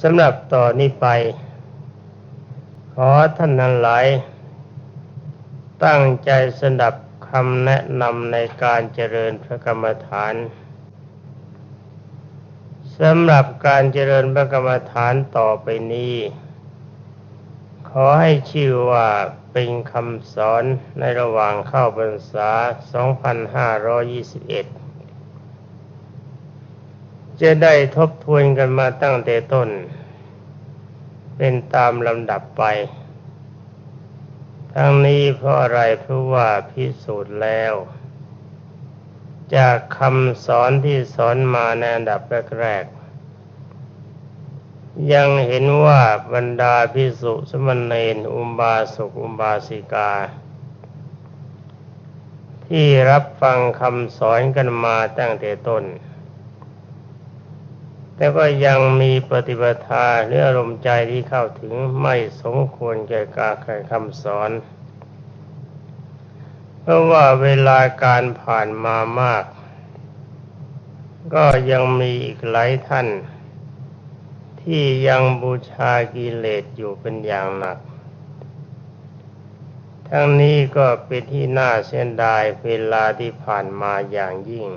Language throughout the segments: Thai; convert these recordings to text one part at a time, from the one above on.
สำหรับต่อนนี้ไป ขอท่านทั้งหลาย ตั้งใจสดับคำแนะนำในการเจริญพระกรรมฐานสำหรับการเจริญพระกรรมฐานต่อไปนี้ ขอให้ชื่อว่าเป็นคำสอนในระหว่างเข้าพรรษา 2521 จะได้ทบทวนกันมาตั้งแต่ต้น เป็นตามลำดับไป ทั้งนี้เพราะอะไรเพราะว่าพิสูจน์แล้ว จากคำสอนที่สอนมาในอันดับแรกๆยังเห็นว่าบรรดาพิสุสมณเณรอุบาสกอุบาสิกาที่รับฟังคำสอนกันมาตั้งแต่ต้น แต่ก็ยังมีปฏิปทาหรืออารมณ์ใจที่เข้าถึงไม่สมควรแก่การแข่คำสอน เพราะว่าเวลาการผ่านมามาก ก็ยังมีอีกหลายท่าน ที่ยังบูชากิเลสอยู่เป็นอย่างหนัก ทั้งนี้ก็เป็นที่น่าเสียดายเวลาที่ผ่านมาอย่างยิ่ง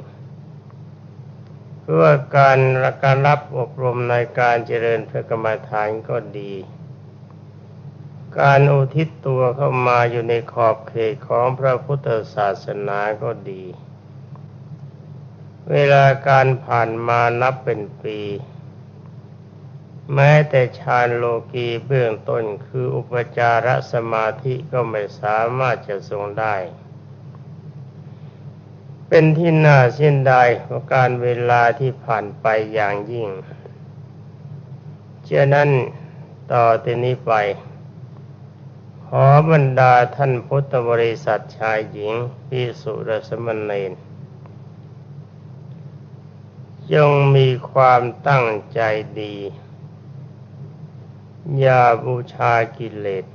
เพื่อการการรับอบรมในการเจริญพระกรรมฐานก็ดี การอุทิศตัวเข้ามาอยู่ในขอบเขตของพระพุทธศาสนาก็ดี เวลาการผ่านมานับเป็นปี แม้แต่ฌานโลกีเบื้องต้นคืออุปจารสมาธิก็ไม่สามารถจะทรงได้ เป็นที่น่าเสียดายของการเวลาที่ผ่านไปอย่างยิ่ง เช่นนั้นต่อแต่นี้ไป ขอบรรดาท่านพุทธบริษัทชายหญิงพิสุรสมณเณรจงมีความตั้งใจดี อย่าบูชากิเลส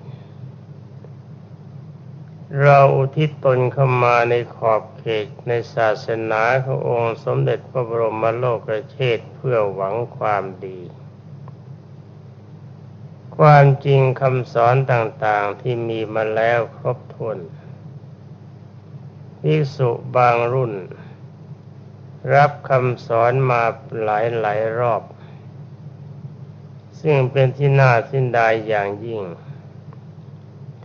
เราอุทิศตนเข้ามาในขอบเขตในศาสนาขององค์สมเด็จพระบรมโลกเชษเพื่อหวังความดี ความจริงคำสอนต่างๆที่มีมาแล้วครบถ้วนภิกษุบางรุ่น รับคำสอนมาหลายหลายรอบ ซึ่งเป็นที่น่าสิ้นดายอย่างยิ่ง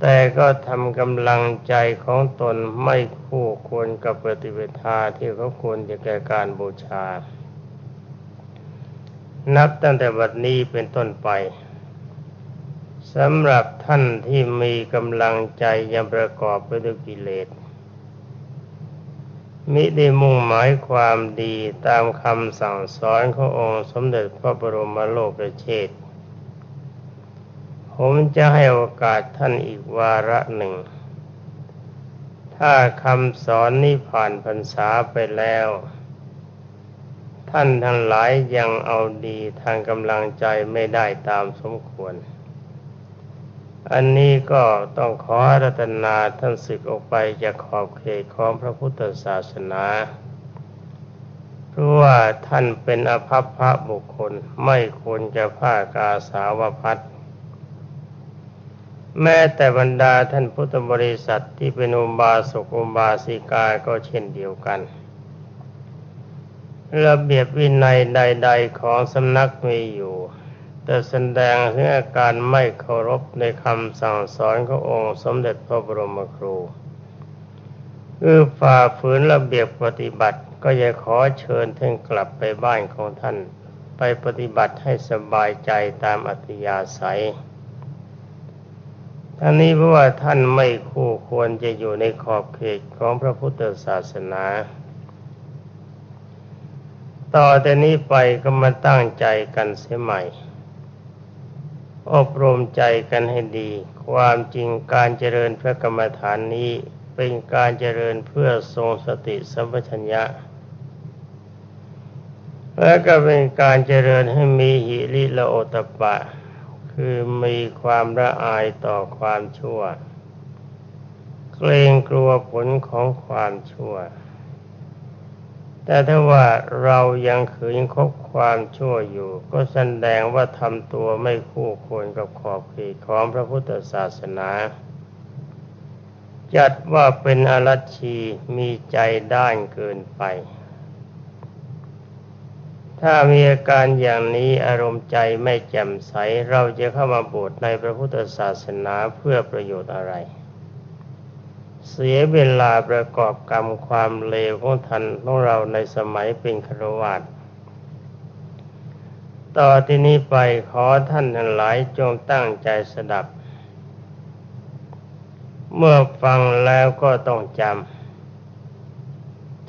แต่ก็ทำกำลังใจของตนไม่คู่ควรกับปฏิเวทาที่เขาควรจะแก่การบูชา นับตั้งแต่บัดนี้เป็นต้นไปสำหรับท่านที่มีกำลังใจยังประกอบไปด้วยกิเลสมิได้มุ่งหมายความดีตามคำสั่งสอนขององค์สมเด็จพระบรมโลกเชษฐ ผมจะให้โอกาสท่านอีกวาระหนึ่ง ถ้าคำสอนนี้ผ่านพรรษาไปแล้ว ท่านทั้งหลายยังเอาดีทางกำลังใจไม่ได้ตามสมควร อันนี้ก็ต้องขอรัตนาท่านศึกออกไปจากขอบเขตของพระพุทธศาสนาเพราะว่าท่านเป็นอภัพพระบุคคลไม่ควรจะผ้ากาสาวพัด แม้แต่บรรดาท่านพุทธบริษัทที่เป็นอุบาสกอุบาสิกาก็เช่นเดียวกัน ระเบียบวินัยใด ๆ ของสำนักมีอยู่ แต่แสดงถึงอาการไม่เคารพในคำสั่งสอนขององค์สมเด็จพระบรมครูคือฝ่าฝืนระเบียบปฏิบัติก็อย่าขอเชิญท่านกลับไปบ้านของท่าน ไปปฏิบัติให้สบายใจตามอัธยาศัย ทั้งนี้เพราะว่าท่านไม่คู่ควรจะอยู่ในขอบเขตของพระพุทธศาสนา ต่อแต่นี้ไปก็มาตั้งใจกันเสียใหม่ อบรมใจกันให้ดี ความจริงการเจริญพระกรรมฐานนี้เป็นการเจริญเพื่อทรงสติสัมปชัญญะ และก็เป็นการเจริญให้มีหิริละโอตปะ คือมีความละอายต่อความชั่ว เกรงกลัวผลของความชั่ว แต่ถ้าว่าเรายังขืนคบความชั่วอยู่ ก็แสดงว่าทำตัวไม่คู่ควรกับขอบเขตของพระพุทธศาสนา จัดว่าเป็นอรัชชีมีใจด้านเกินไป ถ้ามีอาการอย่างนี้อารมณ์ใจไม่แจ่มใส เราจะเข้ามาบวชในพระพุทธศาสนาเพื่อประโยชน์อะไร เสียเวลาประกอบกรรมความเลวของท่านของเราในสมัยเป็นครวาสต่อที่นี้ไปขอท่านทั้งหลายจงตั้งใจสดับ เมื่อฟังแล้วก็ต้องจำ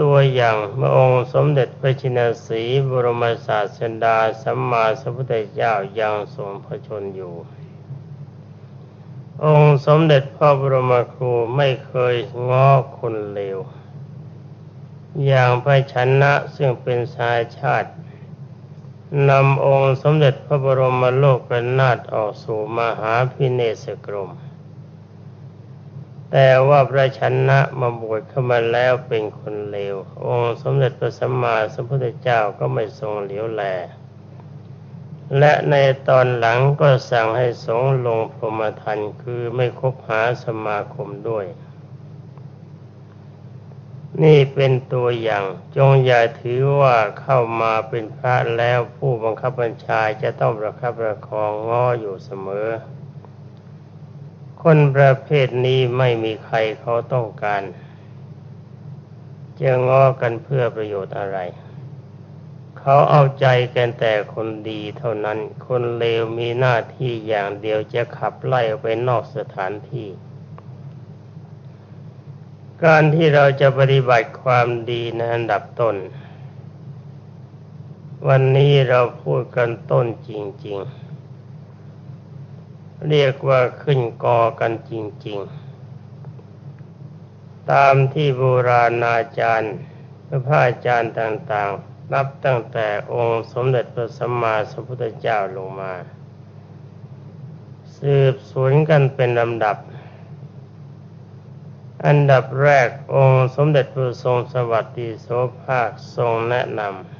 ตัวอย่างพระองค์สมเด็จพระชินสีบรมศาสดาสัมมาสัมพุทธเจ้ายังทรงพระชนอยู่ องค์สมเด็จพระบรมครูไม่เคยง้อคนเลว อย่างพระชนะซึ่งเป็นสายชาตินำองค์สมเด็จพระบรมโลกกนาถออกสู่มหาพิเนศกรม แต่ว่าพระชนะมาบวชเข้ามาแล้วเป็นคนเลว องค์สมเด็จพระสัมมาสัมพุทธเจ้าก็ไม่ทรงเหลียวแล และในตอนหลังก็สั่งให้สงลงพรหมทันคือไม่คบหาสมาคมด้วย นี่เป็นตัวอย่างจงอย่าถือว่าเข้ามาเป็นพระแล้วผู้บังคับบัญชาจะต้องประคับประคองง้ออยู่เสมอ คนประเภทนี้ไม่มีใครเขาต้องการจะง้อกันเพื่อประโยชน์อะไร เขาเอาใจกันแต่คนดีเท่านั้น คนเลวมีหน้าที่อย่างเดียวจะขับไล่ออกไปนอกสถานที่ การที่เราจะปฏิบัติความดีในอันดับต้น วันนี้เราพูดกันต้นจริง ๆ เรียกว่าขึ้นกอกันจริง ๆ ตามที่โบราณอาจารย์พระอาจารย์ต่างๆ นับตั้งแต่องค์สมเด็จพระสัมมาสัมพุทธเจ้าลงมา สืบสวนกันเป็นลำดับ อันดับแรกองค์สมเด็จพระทรงสวัสดีโสภาคทรงแนะนำ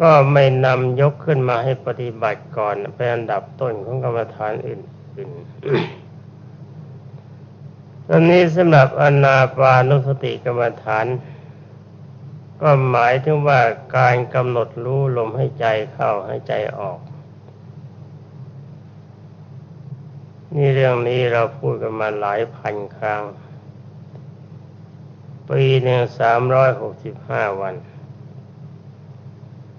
ก็ไม่นำยกขึ้นมาให้ปฏิบัติก่อนเป็นอันดับต้นของกรรมฐานอื่นๆตอนนี้สำหรับอนาปานุสติกรรมฐาน ก็หมายถึงว่าการกำหนดรู้ลมให้ใจเข้าให้ใจออก นี่เรื่องนี้เราพูดกันมาหลายพันครั้ง ปีหนึ่งสามร้อยหกสิบห้าวัน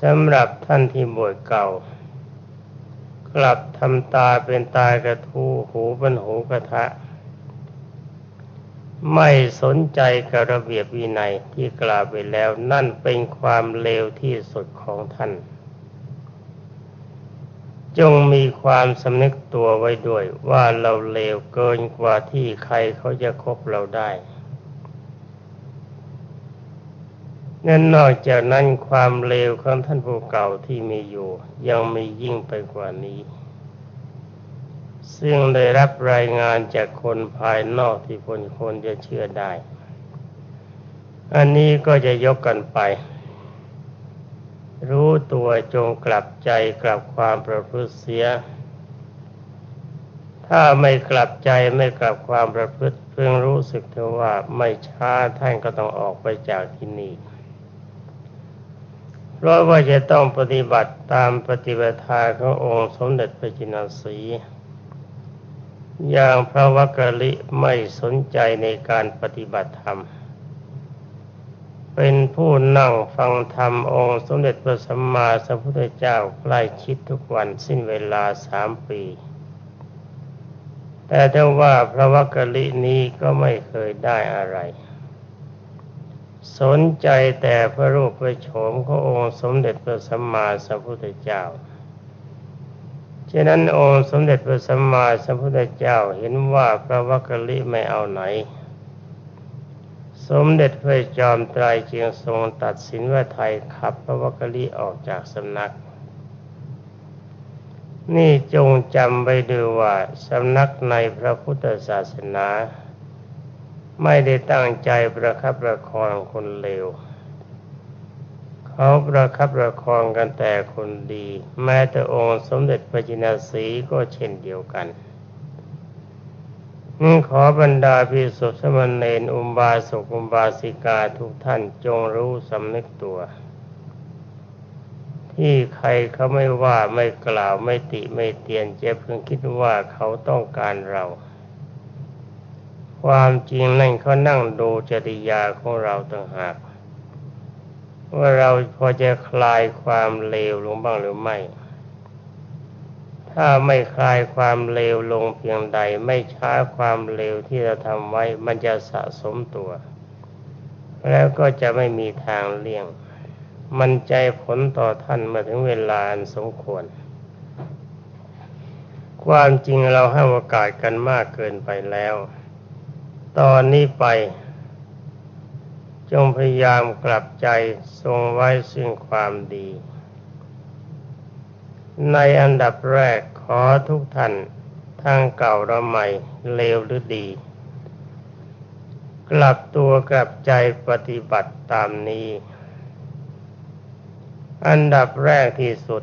สำหรับท่านที่บวชเก่า กลับทำตาเป็นตากระทูหูเป็นหูกระทะ ไม่สนใจกับระเบียบวินัยที่กล่าวไปแล้วนั่นเป็นความเลวที่สุดของท่าน จงมีความสำนึกตัวไว้ด้วยว่าเราเลวเกินกว่าที่ใครเขาจะคบเราได้ นั่นนอกจากนั้นความเลวของท่านผู้เก่าที่มีอยู่ ยังมียิ่งไปกว่านี้ ซึ่งได้รับรายงานจากคนภายนอกที่คนคนจะเชื่อได้ อันนี้ก็จะยกกันไป รู้ตัวจงกลับใจกลับความประพฤติเสีย ถ้าไม่กลับใจไม่กลับความประพฤติเพิ่งรู้สึกเถอะว่าไม่ช้าท่านก็ต้องออกไปจากที่นี่ เพราะว่าจะต้องปฏิบัติตามปฏิบัติทาขององค์สมเด็จพระจินสีอย่างพระวักกะลิไม่สนใจในการปฏิบัติธรรม เป็นผู้นั่งฟังธรรมองค์สมเด็จพระสัมมาสัมพุทธเจ้าใกล้ชิดทุกวันสิ้นเวลาสามปี แต่ถ้าว่าพระวักกะลินี้ก็ไม่เคยได้อะไร สนใจแต่พระรูปพระโฉมขององค์สมเด็จพระสัมมาสัมพุทธเจ้า ฉะนั้นองค์สมเด็จพระสัมมาสัมพุทธเจ้าเห็นว่าพระวักกะลิไม่เอาไหน สมเด็จพระจอมไตรจึงทรงตัดสินว่าไทยขับพระวักกะลิออกจากสำนัก นี่จงจำไว้ดูว่าสำนักในพระพุทธศาสนา ไม่ได้ตั้งใจประคับประคองคนเลวเขาประคับประคองกันแต่คนดี แม้แต่องค์สมเด็จพระจินสีก็เช่นเดียวกันขอบรรดาพิสุทธิสมณเณรอุบาสกอุบาสิกาทุกท่านจงรู้สำนึกตัว ที่ใครเขาไม่ว่าไม่กล่าวไม่ติไม่เตียนเจ็บเพิ่งคิดว่าเขาต้องการเรา ความจริงนั่นเขานั่งดูจริยาของเราต่างหาก ว่าเราพอจะคลายความเลวลงบ้างหรือไม่ ถ้าไม่คลายความเลวลงเพียงใด ไม่ช้าความเลวที่เราทำไว้ มันจะสะสมตัว แล้วก็จะไม่มีทางเลี่ยง มันใจผลต่อท่านมาถึงเวลาอันสมควร ความจริงเราให้โอกาสกันมากเกินไปแล้ว ตอนนี้ไป จงพยายามกลับใจทรงไว้ซึ่งความดี ในอันดับแรกขอทุกท่านทั้งเก่าและใหม่เลวหรือดี กลับตัวกลับใจปฏิบัติตามนี้ อันดับแรกที่สุด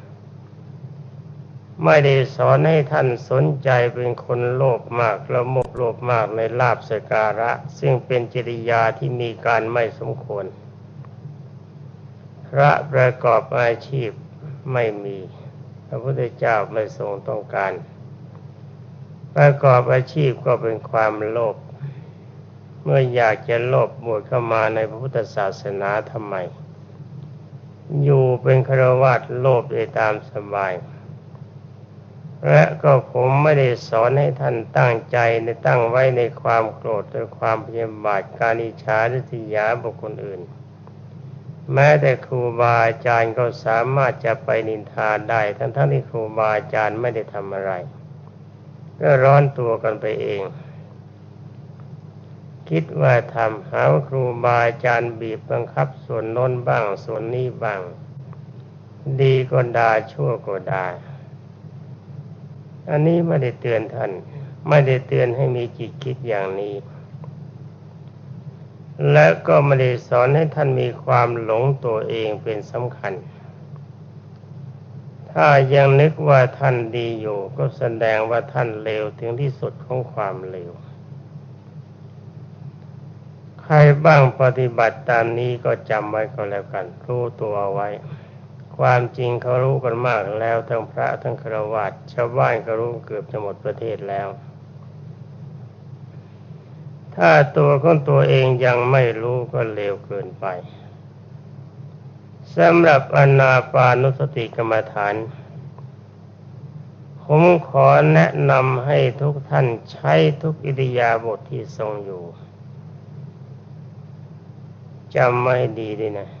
ไม่ได้สอนให้ท่านสนใจเป็นคนโลภมากละโมบโลภมากในลาบสการะ ซึ่งเป็นจริยาที่มีการไม่สมควร พระประกอบอาชีพไม่มีพระพุทธเจ้าไม่ทรงต้องการ ประกอบอาชีพก็เป็นความโลภเมื่ออยากจะโลภบวชเข้ามาในพระพุทธศาสนาทำไม อยู่เป็นครวาสโลภได้ตามสบาย และก็ผมไม่ได้สอนให้ท่านตั้งใจในตั้งไว้ในความโกรธหรือความพยาบาทการอิจฉาหรือทิยาบุคคลอื่น แม้แต่ครูบาอาจารย์ก็สามารถจะไปนินทาได้ ทั้งทั้งที่ครูบาอาจารย์ไม่ได้ทำอะไรก็ร้อนตัวกันไปเอง คิดว่าทำหาว่าครูบาอาจารย์บีบบังคับส่วนน้นบ้างส่วนนี้บ้าง ดีก็ดาชั่วก็ด่า อันนี้ไม่ได้เตือนท่าน ไม่ได้เตือนให้มีจิตคิดอย่างนี้ และก็ไม่ได้สอนให้ท่านมีความหลงตัวเองเป็นสำคัญ ถ้ายังนึกว่าท่านดีอยู่ ก็แสดงว่าท่านเลวถึงที่สุดของความเลวใครบ้างปฏิบัติตามนี้ก็จำไว้ก็แล้วกัน รู้ตัวไว้ ความจริงเขารู้กันมากแล้วทั้งพระทั้งฆรวาสชาวบ้านก็รู้เกือบจะหมดประเทศแล้ว ถ้าตัวของตัวเองยังไม่รู้ก็เลวเกินไปสำหรับอนาปานุสติกรรมฐาน ผมขอแนะนำให้ทุกท่านใช้ทุกอิริยาบถทที่ทรงอยู่จำไม่ดีด้วยนะ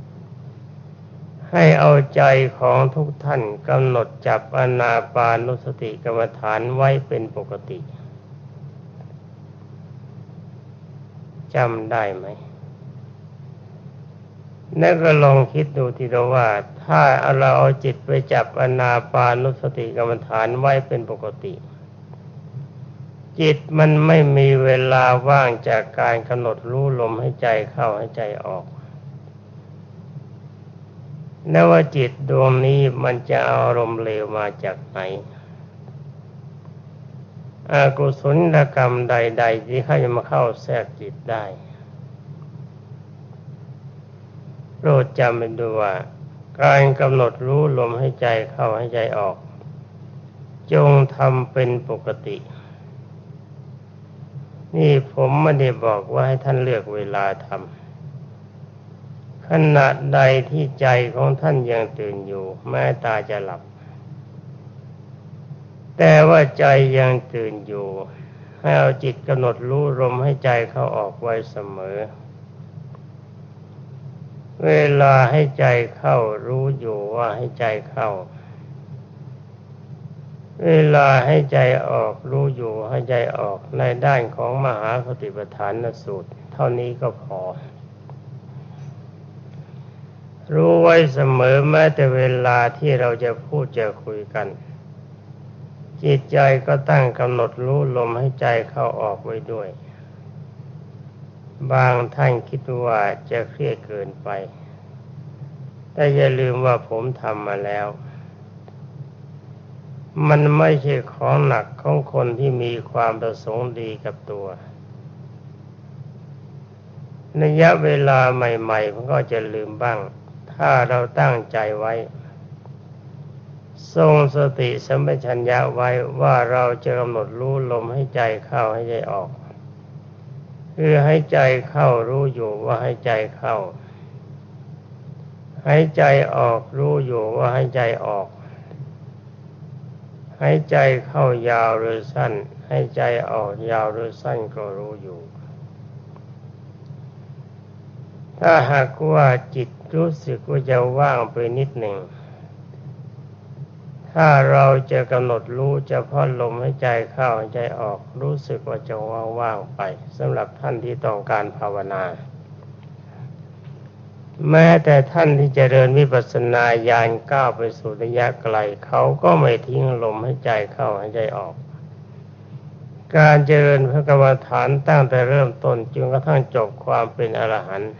ให้เอาใจของทุกท่านกำหนดจับอนาปานุสติกรรมฐานไว้เป็นปกติจำได้ไหมนั่นก็ลองคิดดูทีเดียวว่า ถ้าเราเอาจิตไปจับอนาปานุสติกรรมฐานไว้เป็นปกติ จิตมันไม่มีเวลาว่างจากการกำหนดรู้ลมให้ใจเข้าให้ใจออก นว่าจิตดวงนี้มันจะเอาอารมณ์เลวมาจากไหนอากุศลกรรมใด ๆ ที่เขาจะมาเข้าแทรกจิตได้โปรดจำเป็นดูว่าการกำหนดรู้ลมให้ใจเข้าให้ใจออก จงทำเป็นปกติ นี่ผมไม่ได้บอกว่าให้ท่านเลือกเวลาทำ ขณะใดที่ใจของท่านยังตื่นอยู่ แม้ตาจะหลับ แต่ว่าใจยังตื่นอยู่ ให้เอาจิตกำหนดรู้ลมให้ใจเข้าออกไว้เสมอ เวลาให้ใจเข้ารู้อยู่ว่าให้ใจเข้า เวลาให้ใจออกรู้อยู่ให้ใจออกในด้านของมหาสติปัฏฐานสูตร เท่านี้ก็พอ รู้ไว้เสมอแม้แต่เวลาที่เราจะพูดจะคุยกัน จิตใจก็ตั้งกำหนดรู้ลมให้ใจเข้าออกไว้ด้วย บางท่านคิดว่าจะเครียดเกินไป แต่อย่าลืมว่าผมทำมาแล้ว มันไม่ใช่ของหนักของคนที่มีความประสงค์ดีกับตัวระยะเวลาใหม่ๆมันก็จะลืมบ้าง ถ้าเราตั้งใจไว้ ทรงสติสัมปชัญญะไว้ว่าเราจะกำหนดรู้ลมให้ใจเข้าให้ใจออก คือให้ใจเข้ารู้อยู่ว่าให้ใจเข้า ให้ใจออกรู้อยู่ว่าให้ใจออกให้ใจเข้ายาวหรือสั้นให้ใจออกยาวหรือสั้นก็รู้อยู่ ถ้าหากว่าจิตรู้สึกว่าจะว่างไปนิดหนึ่ง ถ้าเราจะกำหนดรู้เฉพาะลมให้ใจเข้าใจออกรู้สึกว่าจะว่างๆไปสำหรับท่านที่ต้องการภาวนา แม้แต่ท่านที่จเจริญวิปัสสนาญาณก้าวไปสู่ระยะไกลเขาก็ไม่ทิ้งลมให้ใจเข้าให้ใจออกการเจริญพระกรรมฐานตั้งแต่เริ่มต้นจนกระทั่งจบความเป็นอรหันต์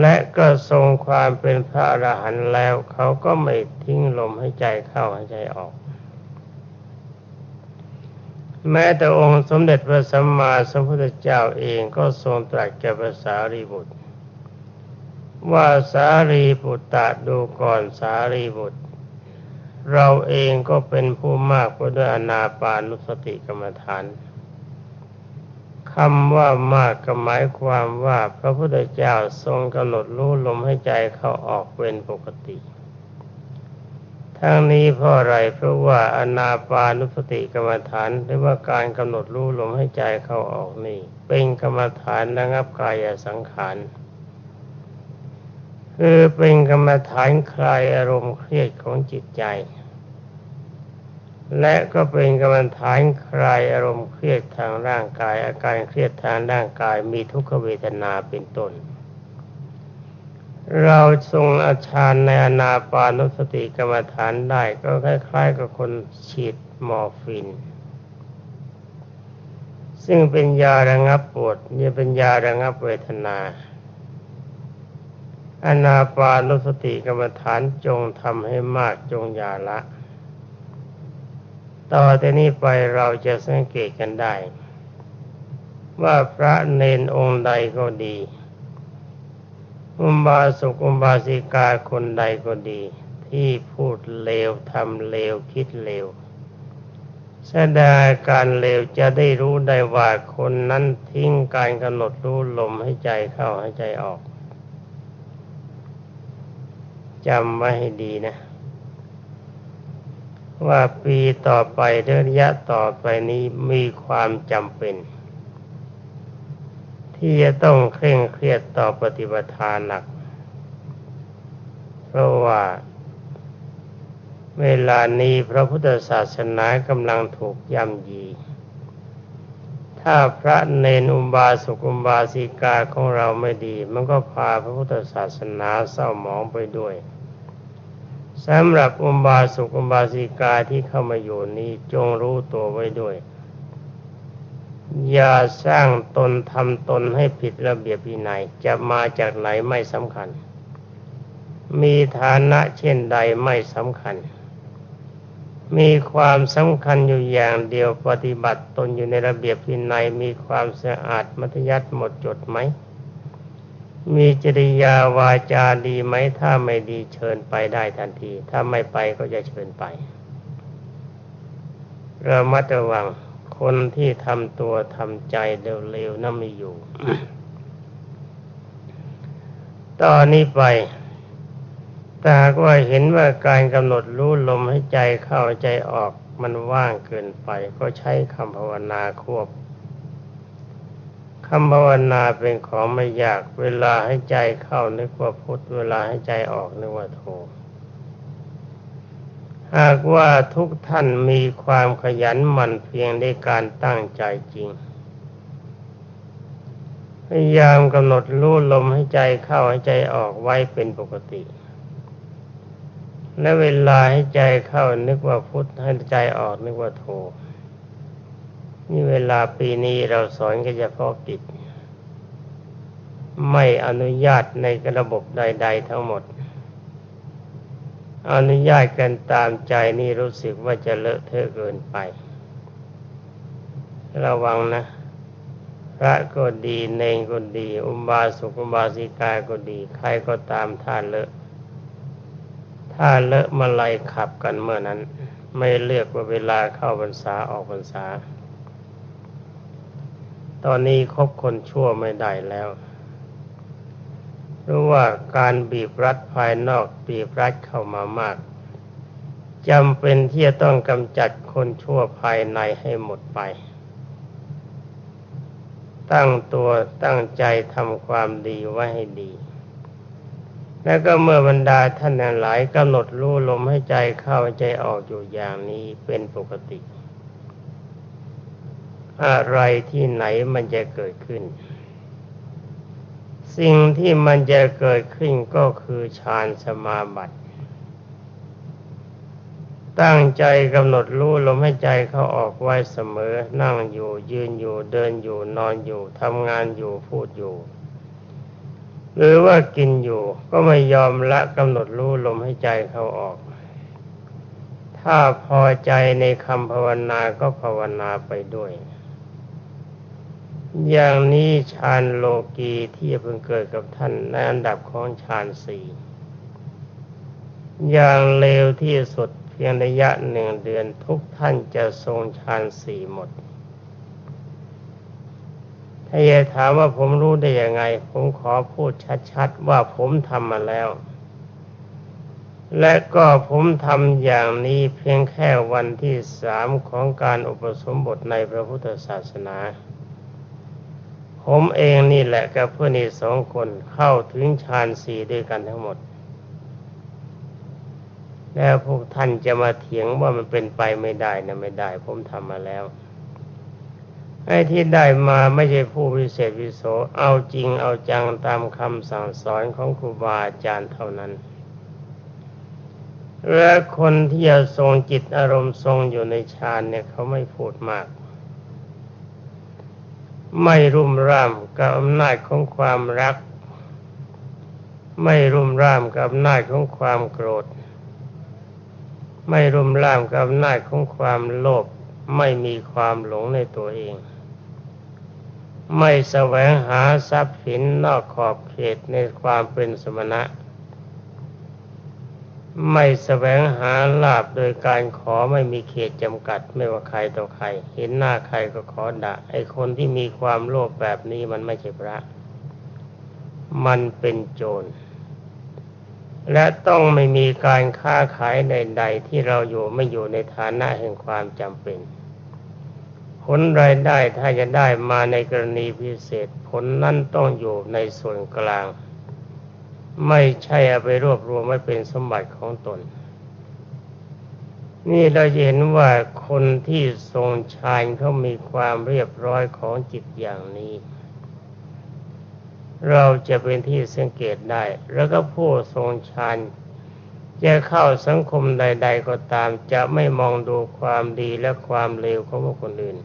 และก็ทรงความเป็นพระอรหันต์แล้ว เขาก็ไม่ทิ้งลมให้ใจเข้าให้ใจออก แม้แต่องค์สมเด็จพระสัมมาสัมพุทธเจ้าเองก็ทรงตรัสแก่ภาษารีบุตร ว่าสารีบุตรดูก่อนสารีบุตร เราเองก็เป็นผู้มากไปด้วยอนาปานุสติกรรมฐาน คำว่ามากก็หมายความว่าพระพุทธเจ้าทรงกำหนดรู้ลมให้ใจเข้าออกเป็นปกติ ทั้งนี้เพราะอะไรเพราะว่าอนาปานุสติกรรมฐานหรือว่าการกำหนดรู้ลมให้ใจเข้าออกนี่ เป็นกรรมฐานระงับกายสังขารคือเป็นกรรมฐานคลายอารมณ์เครียดของจิตใจ และก็เป็นกรรมฐานคลายอารมณ์เครียดทางร่างกาย อาการเครียดทางร่างกายมีทุกขเวทนาเป็นต้น เราทรงอาชานในอนาปานุสติกรรมฐานได้ก็คล้ายๆกับคนฉีดมอร์ฟิน ซึ่งเป็นยาระงับปวดนี่เป็นยาระงับเวทนาอนาปานุสติกรรมฐานจงทำให้มากจงยาละ ต่อแต่นี้ไปเราจะสังเกตกันได้ ว่าพระเนนองค์ใดก็ดีอุบาสกอุบาสิกาคนใดก็ดี ที่พูดเลวทำเลวคิดเลวแสดงการเลวจะได้รู้ได้ว่าคนนั้นทิ้งการกำหนดรู้ลมให้ใจเข้าให้ใจออกจำไว้ให้ดีนะ ว่าปีต่อไประยะต่อไปนี้มีความจำเป็น ที่จะต้องเคร่งเครียดต่อปฏิบัติทานหนัก เพราะว่า เวลานี้พระพุทธศาสนากำลังถูกย่ำยี ถ้าพระเนนอุบาสกอุบาสิกาของเราไม่ดี มันก็พาพระพุทธศาสนาเศร้าหมองไปด้วย สำหรับอุบาสกอุบาสิกาที่เข้ามาอยู่นี้จงรู้ตัวไว้ด้วย อย่าสร้างตนทำตนให้ผิดระเบียบวินัยจะมาจากไหนไม่สำคัญ มีฐานะเช่นใดไม่สำคัญ มีความสำคัญอยู่อย่างเดียวปฏิบัติตนอยู่ในระเบียบวินัยมีความสะอาดมัธยัติหมดจดไหม มีจริยาวาจาดีไหม ถ้าไม่ดีเชิญไปได้ทันที ถ้าไม่ไปก็จะเชิญไป เรามัดระวัง คนที่ทำตัวทำใจเร็วๆนั่นไม่อยู่ ตอนนี้ไปตาก็เห็นว่าการกำหนดรู้ลมให้ใจเข้าใจออกมันว่างเกินไป ก็ใช้คำภาวนาควบ คำภาวนาเป็นของไม่ยาก เวลาให้ใจเข้านึกว่าพุทธเวลาให้ใจออกนึกว่าโทหากว่าทุกท่านมีความขยันหมั่นเพียงในการตั้งใจจริง พยายามกำหนดรู้ลมให้ใจเข้าให้ใจออกไว้เป็นปกติ และเวลาให้ใจเข้านึกว่าพุทธให้ใจออกนึกว่าโท นี่เวลาปีนี้เราสอนกันเฉพาะกิจ ไม่อนุญาตในระบบใด ๆ ทั้งหมด อนุญาตกันตามใจนี่รู้สึกว่าจะเลอะเทอะเกินไป ระวังนะ พระก็ดีเนงก็ดี อุบาสกอุบาสิกาก็ดี ใครก็ตามท่าเลอะถ้าเลอะมาไลขับกันเมื่อนั้น ไม่เลือกว่าเวลาเข้าพรรษาออกพรรษา ตอนนี้คบคนชั่วไม่ได้แล้วราะว่าการบีบรัดภายนอกบีบรัดเข้ามามากจำเป็นที่จะต้องกำจัดคนชั่วภายในให้หมดไป ตั้งตัวตั้งใจทำความดีไว้ให้ดี แล้วก็เมื่อบรรดาท่านหลายกำหนดรู้ลมให้ใจเข้าใจออกอยู่อย่างนี้เป็นปกติ อะไรที่ไหนมันจะเกิดขึ้น สิ่งที่มันจะเกิดขึ้นก็คือฌานสมาบัติ ตั้งใจกำหนดรู้ลมให้ใจเขาออกไว้เสมอ นั่งอยู่ยืนอยู่เดินอยู่นอนอยู่ทำงานอยู่พูดอยู่ หรือว่ากินอยู่ก็ไม่ยอมละกำหนดรู้ลมให้ใจเขาออกถ้าพอใจในคำภาวนาก็ภาวนาไปด้วย อย่างนี้ฌานโลกีที่เพิ่งเกิดกับท่านในอันดับของฌานสี่อย่างเร็วที่สุดเพียงระยะหนึ่งเดือนทุกท่านจะทรงฌานสี่หมด ถ้าจะถามว่าผมรู้ได้ยังไง ผมขอพูดชัดๆว่าผมทำมาแล้ว และก็ผมทำอย่างนี้เพียงแค่วันที่สามของการอุปสมบทในพระพุทธศาสนา ผมเองนี่แหละกับเพื่อนอีกสองคนเข้าถึงฌานสี่ด้วยกันทั้งหมด แล้วพวกท่านจะมาเถียงว่ามันเป็นไปไม่ได้นะไม่ได้ ผมทำมาแล้วไอ้ที่ได้มาไม่ใช่ผู้วิเศษวิโส เอาจริงเอาจังตามคำสั่งสอนของครูบาอาจารย์เท่านั้น และคนที่จะทรงจิตอารมณ์ทรงอยู่ในฌานเนี่ยเขาไม่พูดมาก ไม่รุ่มร่ามกับอำนาจของความรัก ไม่รุ่มร่ามกับอำนาจของความโกรธ ไม่รุ่มร่ามกับอำนาจของความโลภไม่มีความหลงในตัวเอง ไม่แสวงหาทรัพย์สินนอกขอบเขตในความเป็นสมณะ ไม่แสวงหาลาบโดยการขอไม่มีเขตจำกัด ไม่ว่าใครต่อใคร เห็นหน้าใครก็ขอด่าไอ้คนที่มีความโลภแบบนี้มันไม่ใช่พระ มันเป็นโจร และต้องไม่มีการค้าขายใด ๆ ที่เราอยู่ไม่อยู่ในฐานะแห่งความจำเป็น ผลรายได้ถ้าจะได้มาในกรณีพิเศษ ผลนั้นต้องอยู่ในส่วนกลาง ไม่ใช่เอาไปรวบรวมไว้เป็นสมบัติของตน นี่เราเห็นว่าคนที่ทรงฌานเขามีความเรียบร้อยของจิตอย่างนี้ เราจะเป็นที่สังเกตได้ แล้วก็ผู้ทรงฌานจะเข้าสังคมใด ๆ ก็ตาม จะไม่มองดูความดีและความเลวของคนอื่น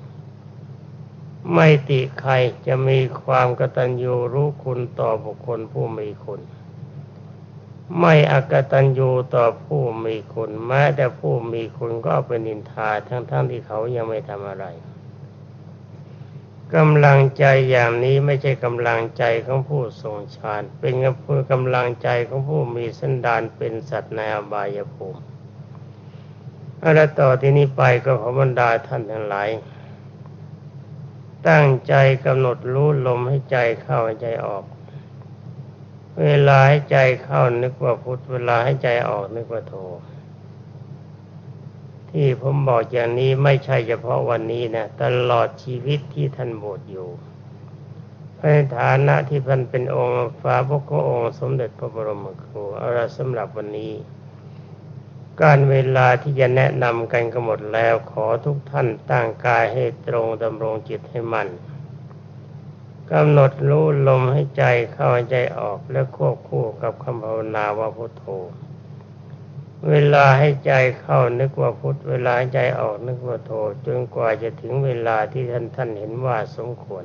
ไม่ติใครจะมีความกตัญญูรู้คุณต่อบุคคลผู้มีคุณ ไม่อกตัญญูต่อผู้มีคุณแม้แต่ผู้มีคุณก็เป็นนินทาทั้งๆทที่เขายังไม่ทำอะไรกำลังใจอย่างนี้ไม่ใช่กำลังใจของผู้ทรงฌานเป็นกำลังใจของผู้มีสันดานเป็นสัตว์ในอบายภูมิและต่อที่นี้ไปก็ขอบรรดาท่านทั้งหลาย ตั้งใจกำหนดรู้ลมให้ใจเข้าใจออก เวลาให้ใจเข้านึกว่าพุทธเวลาให้ใจออกนึกว่าโทที่ผมบอกอย่างนี้ไม่ใช่เฉพาะวันนี้นะตลอดชีวิตที่ท่านบวชอยู่ในฐานะที่ท่านเป็นองค์ฟ้าพระองค์สมเด็จพระบรมครูเอาละสำหรับวันนี้ การเวลาที่จะแนะนำกันก็หมดแล้วขอทุกท่านตั้งกายให้ตรงดำรงจิตให้มัน่น กำหนดรู้ลมให้ใจเข้าใจออกและควบคู่กับคำภาวนาว่าพุทโธ เวลาให้ใจเข้านึกว่าพุทเวลาใจออกนึกว่าโธจนกว่าจะถึงเวลาที่ท่านท่านเห็นว่าสมควร